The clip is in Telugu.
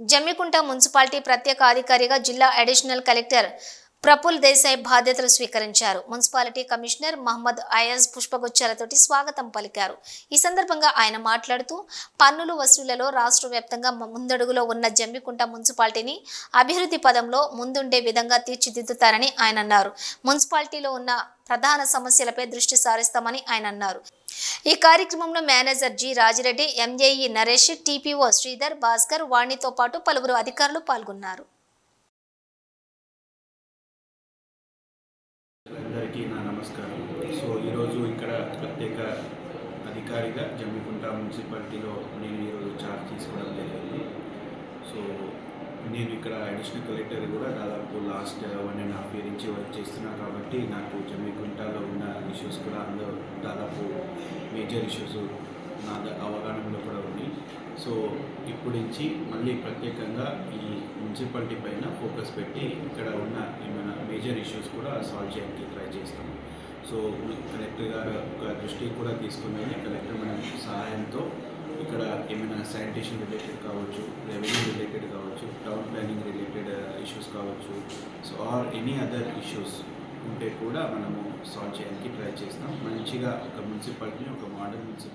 జమ్మికుంట మున్సిపాలిటీ ప్రత్యేక అధికారిగా జిల్లా అడిషనల్ కలెక్టర్ ప్రఫుల్ దేశాయ్ బాధ్యతలు స్వీకరించారు. మున్సిపాలిటీ కమిషనర్ మహమ్మద్ అయాజ్ పుష్పగుచ్చాలతోటి స్వాగతం పలికారు. ఈ సందర్భంగా ఆయన మాట్లాడుతూ పన్నులు వసూళ్ళలో రాష్ట్ర వ్యాప్తంగా ముందడుగులో ఉన్న జమ్మికుంట మున్సిపాలిటీని అభివృద్ధి పదంలో ముందుండే విధంగా తీర్చిదిద్దుతారని ఆయన అన్నారు. మున్సిపాలిటీలో ఉన్న ప్రధాన సమస్యలపై దృష్టి సారిస్తామని ఆయన అన్నారు. ఈ కార్యక్రమంలో manager G Rajireddy MJE Naresh TPO Sridhar Bhaskar వాణితో పాటు పలువురు అధికారులు పాల్గొన్నారు. అందరికీ నా నమస్కారం. సో ఈరోజు ఇక్కడ ప్రత్యేక అధికారిగా జమ్మికుంట మున్సిపాలిటీలో నేను ఈరోజు చార్జ్ తీసుకోవడం జరిగింది. సో నేను ఇక్కడ అడిషనల్ కలెక్టర్ కూడా దాదాపు last one and half year నుంచి వర్క్ చేస్తున్నాను కాబట్టి నాకు జమ్మికుంటలో ఉన్న ఇష్యూస్ కూడా అందరూ దాదాపు మేజర్ ఇష్యూస్ నా అవగాహనలో కూడా ఉన్నాయి. సో ఇప్పుడు నుంచి మళ్ళీ ప్రత్యేకంగా ఈ మున్సిపాలిటీ పైన ఫోకస్ పెట్టి ఇక్కడ ఉన్న ఏమైనా మేజర్ ఇష్యూస్ కూడా సాల్వ్ చేయడానికి ట్రై చేస్తాం. సో కలెక్టర్ గారు ఒక దృష్టి కూడా తీసుకుని కలెక్టర్ మన సహాయంతో ఇక్కడ ఏమైనా శానిటేషన్ రిలేటెడ్ కావచ్చు రెవెన్యూ రిలేటెడ్ కావచ్చు టౌన్ ప్లానింగ్ రిలేటెడ్ ఇష్యూస్ కావచ్చు so or any other issues ఉంటే కూడా మనము సాల్వ్ చేయడానికి ట్రై చేస్తాం. మంచిగా ఒక మున్సిపాలిటీని ఒక మోడల్ మున్సిపాలిటీ